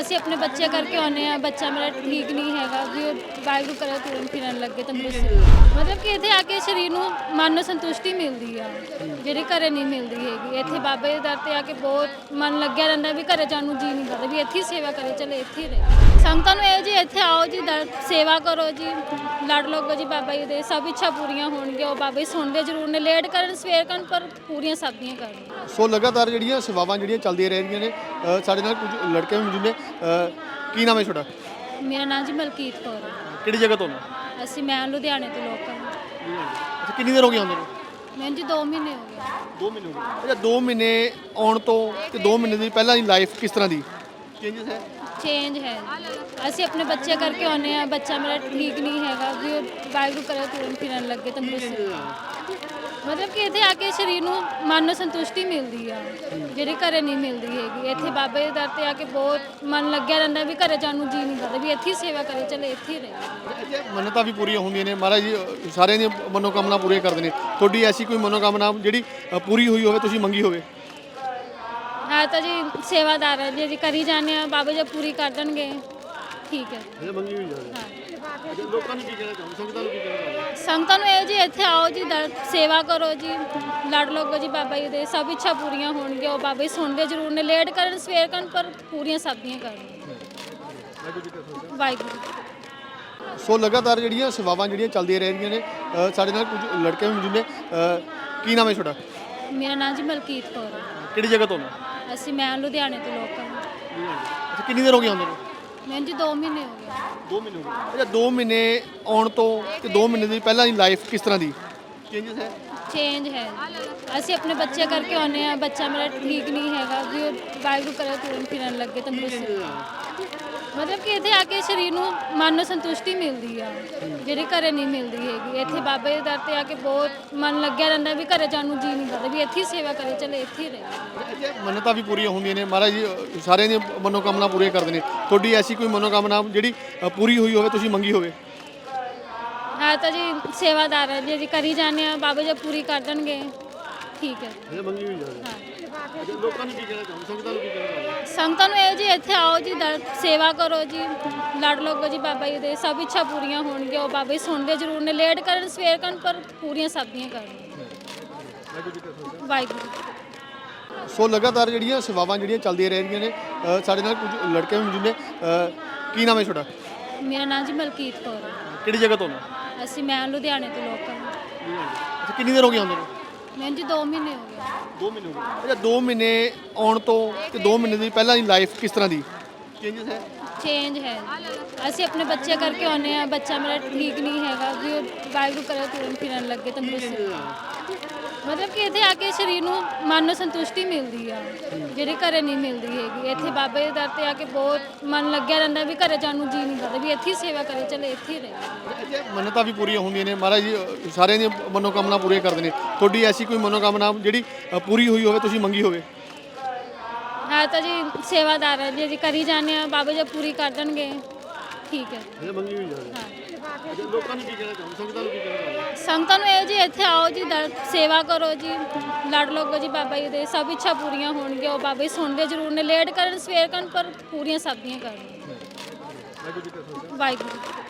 ਅਸੀਂ ਆਪਣੇ ਬੱਚੇ ਕਰਕੇ ਆਉਂਦੇ ਆ ਬੱਚਾ ਮੇਰਾ ਠੀਕ ਨਹੀਂ ਹੈਗਾ, ਵੀ ਉਹ ਵਾਹਿਗੁਰੂ ਕਰੇ ਤੁਰਨ ਫਿਰਨ ਲੱਗੇ, ਤੰਦਰੁਸਤ ਮਤਲਬ ਕਿ ਇੱਥੇ ਆ ਕੇ ਸਰੀਰ ਨੂੰ ਮਨ ਨੂੰ ਸੰਤੁਸ਼ਟੀ ਮਿਲਦੀ ਆ, ਜਿਹੜੀ ਘਰੇ ਨਹੀਂ ਮਿਲਦੀ ਹੈਗੀ। ਇੱਥੇ ਬਾਬੇ ਦੇ ਦਰ ਤੇ ਆ ਕੇ ਬਹੁਤ ਮਨ ਲੱਗਿਆ ਰਹਿੰਦਾ ਵੀ ਘਰੇ ਜਾਣ ਨੂੰ ਜੀ ਨਹੀਂ ਕਰਦਾ, ਵੀ ਇੱਥੇ ਹੀ ਸੇਵਾ ਕਰੇ, ਚਲੇ ਇੱਥੇ ਹੀ ਰਹੇ। ਸੰਗਤਾਂ ਨੂੰ ਇਹ ਜੀ ਇੱਥੇ ਆਓ ਜੀ, ਦਰ, ਸੇਵਾ ਕਰੋ ਜੀ, ਲੜ ਲੱਗੋ ਜੀ ਬਾਬਾ ਜੀ ਦੇ, ਸਭ ਇੱਛਾ ਪੂਰੀਆਂ ਹੋਣਗੀਆਂ, ਉਹ ਬਾਬਾ ਜੀ ਸੁਣਦੇ ਜ਼ਰੂਰ ਨੇ, ਲੇਟ ਕਰਨ, ਸਵੇਰ ਕਰਨ, ਪਰ ਪੂਰੀਆਂ ਸਭ ਦੀਆਂ ਕਰਨ ਸੋ ਲਗਾਤਾਰ ਜਿਹੜੀਆਂ ਸੇਵਾਵਾਂ ਜਿਹੜੀਆਂ ਚੱਲਦੀਆਂ ਰਹਿ ਰਹੀਆਂ ਨੇ ਸਾਡੇ ਨਾਲ ਕੁਝ ਲੜਕੇ ਵੀ ਮੌਜੂਦ ਨੇ ਕੀ ਨਾਮ ਹੈ ਤੁਹਾਡਾ? ਮੇਰਾ ਨਾਮ ਜੀ ਮਲਕੀਤ ਕੌਰ ਹੈ। ਕਿਹੜੀ ਜਗ੍ਹਾ ਤੋਂ ਅਸੀਂ ਮੈਂ ਲੁਧਿਆਣੇ ਤੋਂ ਲੋਕਾਂ ਅੱਛਾ ਕਿੰਨੀ ਦੇਰ ਹੋ ਗਈ ਆਉਂਦੇ ਨੂੰ? ਮੈਨੂੰ ਜੀ 2 ਮਹੀਨੇ ਹੋ ਗਏ। 2 ਮਹੀਨੇ ਹੋ ਗਏ। ਅੱਛਾ 2 ਮਹੀਨੇ ਆਉਣ ਤੋਂ ਤੇ 2 ਮਹੀਨੇ ਦੀ ਪਹਿਲਾਂ ਦੀ ਲਾਈਫ ਕਿਸ ਤਰ੍ਹਾਂ ਦੀ? ਚੇਂਜਸ ਹੈ? ਚੇਂਜ ਹੈ। ਅਸੀਂ ਆਪਣੇ ਬੱਚੇ ਕਰਕੇ ਆਉਂਦੇ ਆ ਬੱਚਾ ਮੇਰਾ ਠੀਕ ਨਹੀਂ ਹੈਗਾ। ਵੀ ਉਹ ਵਾਹਿਗੁਰੂ ਕਰੇ ਤੁਰਨ ਫਿਰਨ ਲੱਗੇ ਤੰਦਰੁਸਤ। ਮਤਲਬ ਕਿ ਇੱਥੇ ਆ ਕੇ ਸਰੀਰ ਨੂੰ ਮਨ ਨੂੰ ਸੰਤੁਸ਼ਟੀ ਮਿਲਦੀ ਆ ਜਿਹੜੀ ਘਰੇ ਨਹੀਂ ਮਿਲਦੀ ਹੈਗੀ। ਇੱਥੇ ਬਾਬੇ ਦੇ ਦਰ ਤੇ ਆ ਕੇ ਬਹੁਤ ਮਨ ਲੱਗਿਆ ਰਹਿੰਦਾ ਵੀ ਘਰੇ ਜਾਣ ਨੂੰ ਜੀ ਨਹੀਂ ਕਰਦਾ ਵੀ ਇੱਥੇ ਹੀ ਸੇਵਾ ਕਰੇ ਚਲੇ ਇੱਥੇ ਹੀ ਰਹੇ ਮੰਨਤਾਂ ਵੀ ਪੂਰੀਆਂ ਹੁੰਦੀਆਂ ਨੇ। ਮਹਾਰਾਜ ਜੀ ਅ, ਸਾਰਿਆਂ ਦੀਆਂ ਮਨੋਕਾਮਨਾ ਪੂਰੀਆਂ ਕਰਦੇ ਨੇ। ਤੁਹਾਡੀ ਐਸੀ ਕੋਈ ਮਨੋਕਾਮਨਾ ਜਿਹੜੀ ਅ, ਪੂਰੀ ਹੋਈ ਹੋਵੇ ਤੁਸੀਂ ਮੰਗੀ ਹੋਵੇ? ਹੈ ਤਾਂ ਜੀ ਸੇਵਾਦਾਰ ਹੈ ਜੀ ਜੀ ਕਰੀ ਜਾਂਦੇ ਆ ਬਾਬਾ ਜੀ ਪੂਰੀ ਕਰ ਦੇਣਗੇ। ਠੀਕ ਹੈ। ਮੰਗੀ ਹੋਈ ਜਾਵੇ ਹਾਂ। ਲੋਕਾਂ ਨੂੰ ਕੀ ਕਹਿਣਾ ਚਾਹੁੰਦੇ ਸੰਗਤਾਂ ਨੂੰ ਕੀ ਕਹਿਣਾ ਚਾਹੁੰਦੇ ਸੰਗਤਾਂ ਨੂੰ ਇਹ ਜੀ ਇੱਥੇ ਆਓ ਜੀ ਦਰ ਸੇਵਾ ਕਰੋ ਜੀ। ਲੜ ਲੱਗੋ ਜੀ ਬਾਬਾ ਜੀ ਦੇ। ਸਭ ਇੱਛਾ ਪੂਰੀਆਂ ਹੋਣਗੀਆਂ। ਉਹ ਬਾਬਾ ਜੀ ਸੁਣਦੇ ਜ਼ਰੂਰ ਨੇ। ਲੇਟ ਕਰਨ ਸਵੇਰ ਕਰਨ ਪਰ ਪੂਰੀਆਂ ਸਭ ਦੀਆਂ ਕਰਨ ਵਾਹਿਗੁਰੂ। ਸੋ ਲਗਾਤਾਰ ਜਿਹੜੀਆਂ ਸੇਵਾਵਾਂ ਜਿਹੜੀਆਂ ਚੱਲਦੀਆਂ ਰਹਿ ਰਹੀਆਂ ਨੇ ਅ, ਸਾਡੇ ਨਾਲ ਕੁਝ ਲੜਕੇ ਵੀ ਮੌਜੂਦ ਨੇ। ਅ, ਕੀ ਨਾਮ ਹੈ ਤੁਹਾਡਾ? ਮੇਰਾ ਨਾਮ ਜੀ ਮਲਕੀਤ ਕੌਰ ਹੈ। ਕਿਹੜੀ ਜਗ੍ਹਾ ਤੋਂ ਆਉਂਦੇ ਅਸੀਂ ਮੈਂ ਲੁਧਿਆਣੇ ਤੋਂ ਲੋਕਾਂ ਅੱਛਾ ਕਿੰਨੀ ਦੇਰ ਹੋ ਗਈ ਆਉਂਦੇ ਨੂੰ? ਮੈਨੂੰ ਜੀ 2 ਮਹੀਨੇ ਹੋ ਗਏ। 2 ਮਹੀਨੇ ਹੋ ਗਏ। ਅੱਛਾ 2 ਮਹੀਨੇ ਆਉਣ ਤੋਂ ਤੇ 2 ਮਹੀਨੇ ਦੀ ਪਹਿਲਾਂ ਦੀ ਲਾਈਫ ਕਿਸ ਤਰ੍ਹਾਂ ਦੀ? ਚੇਂਜਸ ਹੈ? ਚੇਂਜ ਹੈ। ਅਸੀਂ ਆਪਣੇ ਬੱਚੇ ਕਰਕੇ ਆਉਂਦੇ ਆ ਬੱਚਾ ਮੇਰਾ ਠੀਕ ਨਹੀਂ ਹੈਗਾ ਵੀ ਉਹ ਵਾਹਿਗੁਰੂ ਕਰੇ ਤੁਰਨ ਫਿਰਨ ਲੱਗੇ ਤੰਦਰੁਸਤ। ਮਤਲਬ ਕਿ ਇੱਥੇ ਆ ਕੇ ਸਰੀਰ ਨੂੰ ਮਨ ਨੂੰ ਸੰਤੁਸ਼ਟੀ ਮਿਲਦੀ ਆ ਜਿਹੜੀ ਘਰੇ ਨਹੀਂ ਮਿਲਦੀ ਹੈਗੀ। ਇੱਥੇ ਬਾਬੇ ਦੇ ਦਰ ਤੇ ਆ ਕੇ ਬਹੁਤ ਮਨ ਲੱਗਿਆ ਰਹਿੰਦਾ ਵੀ ਘਰੇ ਜਾਣ ਨੂੰ ਜੀ ਨਹੀਂ ਕਰਦਾ ਵੀ ਇੱਥੇ ਹੀ ਸੇਵਾ ਕਰੇ ਚਲੇ ਇੱਥੇ ਹੀ ਰਹੇ ਅੱਛਾ ਮੰਨਤਾਂ ਵੀ ਪੂਰੀਆਂ ਹੁੰਦੀਆਂ ਨੇ। ਮਹਾਰਾਜ ਜੀ ਸਾਰਿਆਂ ਦੀਆਂ ਮਨੋਕਾਮਨਾ ਪੂਰੀਆਂ ਕਰਦੇ ਨੇ। ਤੁਹਾਡੀ ਐਸੀ ਕੋਈ ਮਨੋਕਾਮਨਾ ਜਿਹੜੀ ਅ, ਪੂਰੀ ਹੋਈ ਹੋਵੇ ਤੁਸੀਂ ਮੰਗੀ ਹੋਵੇ? ਹੈ ਤਾਂ ਜੀ ਸੇਵਾਦਾਰ ਜੀ ਜੀ ਕਰੀ ਜਾਂਦੇ ਆ ਬਾਬਾ ਜੀ ਪੂਰੀ ਕਰ ਦੇਣਗੇ। ਠੀਕ ਹੈ। ਅੱਛਾ ਮੰਗੀ ਹੋਈ ਜਾਵੇ ਹਾਂ। ਲੋਕਾਂ ਨੂੰ ਕੀ ਕਹਿਣਾ ਚਾਹੁੰਦੇ ਸੰਗਤਾਂ ਨੂੰ ਕੀ ਕਹਿਣਾ ਚਾਹੁੰਦੇ ਸੰਗਤਾਂ ਨੂੰ ਇਹ ਜੀ ਇੱਥੇ ਆਓ ਜੀ ਦਰ ਸੇਵਾ ਕਰੋ ਜੀ। ਲੜ ਲੱਗੋ ਜੀ ਬਾਬਾ ਜੀ ਦੇ ਸਭ ਇੱਛਾ ਪੂਰੀਆਂ ਹੋਣਗੀਆਂ। ਉਹ ਬਾਬਾ ਜੀ ਸੁਣਦੇ ਜ਼ਰੂਰ ਨੇ। ਲੇਟ ਕਰਨ ਸਵੇਰ ਕਰਨ ਪਰ ਪੂਰੀਆਂ ਸਭ ਦੀਆਂ ਕਰਨ ਵਾਹਿਗੁਰੂ। ਸੋ ਲਗਾਤਾਰ ਜਿਹੜੀਆਂ ਸੇਵਾਵਾਂ ਜਿਹੜੀਆਂ ਚੱਲਦੀਆਂ ਰਹਿ ਰਹੀਆਂ ਨੇ ਅ, ਸਾਡੇ ਨਾਲ ਕੁਝ ਲੜਕੇ ਵੀ ਮੌਜੂਦ ਨੇ ਅ, ਕੀ ਨਾਮ ਹੈ ਤੁਹਾਡਾ? ਮੇਰਾ ਨਾਮ ਜੀ ਮਲਕੀਤ ਕੌਰ ਹੈ। ਕਿਹੜੀ ਜਗ੍ਹਾ ਤੋਂ ਅਸੀਂ ਮੈਂ ਲੁਧਿਆਣੇ ਤੋਂ ਲੋਕਾਂ ਅੱਛਾ ਕਿੰਨੀ ਦੇਰ ਹੋ ਗਈ ਆਉਂਦੇ ਨੂੰ? ਮੈਨੂੰ ਜੀ 2 ਮਹੀਨੇ ਹੋ ਗਏ। 2 ਮਹੀਨੇ ਹੋ ਗਏ। ਅੱਛਾ 2 ਮਹੀਨੇ ਆਉਣ ਤੋਂ ਤੇ 2 ਮਹੀਨੇ ਦੀ ਪਹਿਲਾਂ ਦੀ ਲਾਈਫ ਕਿਸ ਤਰ੍ਹਾਂ ਦੀ? ਚੇਂਜਸ ਹੈ? ਚੇਂਜ ਹੈ ਅਸੀਂ ਆਪਣੇ ਬੱਚੇ ਕਰਕੇ ਆਉਂਦੇ ਆ ਬੱਚਾ ਮੇਰਾ ਠੀਕ ਨਹੀਂ ਹੈਗਾ। ਵੀ ਉਹ ਵਾਹਿਗੁਰੂ ਕਰੇ ਤੁਰਨ ਫਿਰਨ ਲੱਗੇ ਤੰਦਰੁਸਤ। ਮਤਲਬ ਕਿ ਇੱਥੇ ਆ ਕੇ ਸਰੀਰ ਨੂੰ ਮਨ ਨੂੰ ਸੰਤੁਸ਼ਟੀ ਮਿਲਦੀ ਆ। ਜਿਹੜੀ ਘਰੇ ਨਹੀਂ ਮਿਲਦੀ ਹੈਗੀ। ਇੱਥੇ ਬਾਬੇ ਦੇ ਦਰ ਤੇ ਆ ਕੇ ਬਹੁਤ ਮਨ ਲੱਗਿਆ ਰਹਿੰਦਾ ਵੀ ਘਰੇ ਜਾਣ ਨੂੰ ਜੀ ਨਹੀਂ ਕਰਦਾ। ਵੀ ਇੱਥੇ ਹੀ ਸੇਵਾ ਕਰੇ ਚਲੇ ਇੱਥੇ ਹੀ ਰਹੇ ਅੱਛਾ ਮੰਨਤਾਂ ਵੀ ਪੂਰੀਆਂ ਹੁੰਦੀਆਂ ਨੇ। ਮਹਾਰਾਜ ਜੀ ਸਾਰਿਆਂ ਦੀਆਂ ਮਨੋਕਾਮਨਾ ਪੂਰੀਆਂ ਕਰਦੇ ਨੇ। ਤੁਹਾਡੀ ਐਸੀ ਕੋਈ ਮਨੋਕਾਮਨਾ ਜਿਹੜੀ ਅ, ਪੂਰੀ ਹੋਈ ਹੋਵੇ ਤੁਸੀਂ ਮੰਗੀ ਹੋਵੇ? ਹੈ ਤਾਂ ਜੀ ਸੇਵਾਦਾਰ ਹੈ ਜੀ ਕਰੀ ਜਾਂਦੇ ਆ ਬਾਬਾ ਜੀ ਪੂਰੀ ਕਰ ਦੇਣਗੇ। ਠੀਕ ਹੈ। ਅੱਛਾ ਮੰਗੀ ਹੋਈ ਜਾਵੇ ਹਾਂ। ਲੋਕਾਂ ਨੂੰ ਕੀ ਕਹਿਣਾ ਚਾਹੁੰਦੇ ਸੰਗਤਾਂ ਨੂੰ ਕੀ ਕਹਿਣਾ ਚਾਹੁੰਦੇ ਸੰਗਤਾਂ ਨੂੰ ਇਹ ਜੀ ਇੱਥੇ ਆਓ ਜੀ ਦਰ ਸੇਵਾ ਕਰੋ ਜੀ ਲੜ ਲੱਗੋ ਜੀ ਬਾਬਾ ਜੀ ਦੇ ਸਭ ਇੱਛਾ ਪੂਰੀਆਂ ਹੋਣਗੀਆਂ ਉਹ ਬਾਬਾ ਜੀ ਸੁਣਦੇ ਜ਼ਰੂਰ ਨੇ ਲੇਟ ਕਰਨ ਸਵੇਰ ਕਰਨ ਪਰ ਪੂਰੀਆਂ ਸਭ ਦੀਆਂ ਕਰਨ ਵਾਹਿਗੁਰੂ ਜੀ ਕੀ ਫਤਿਹ।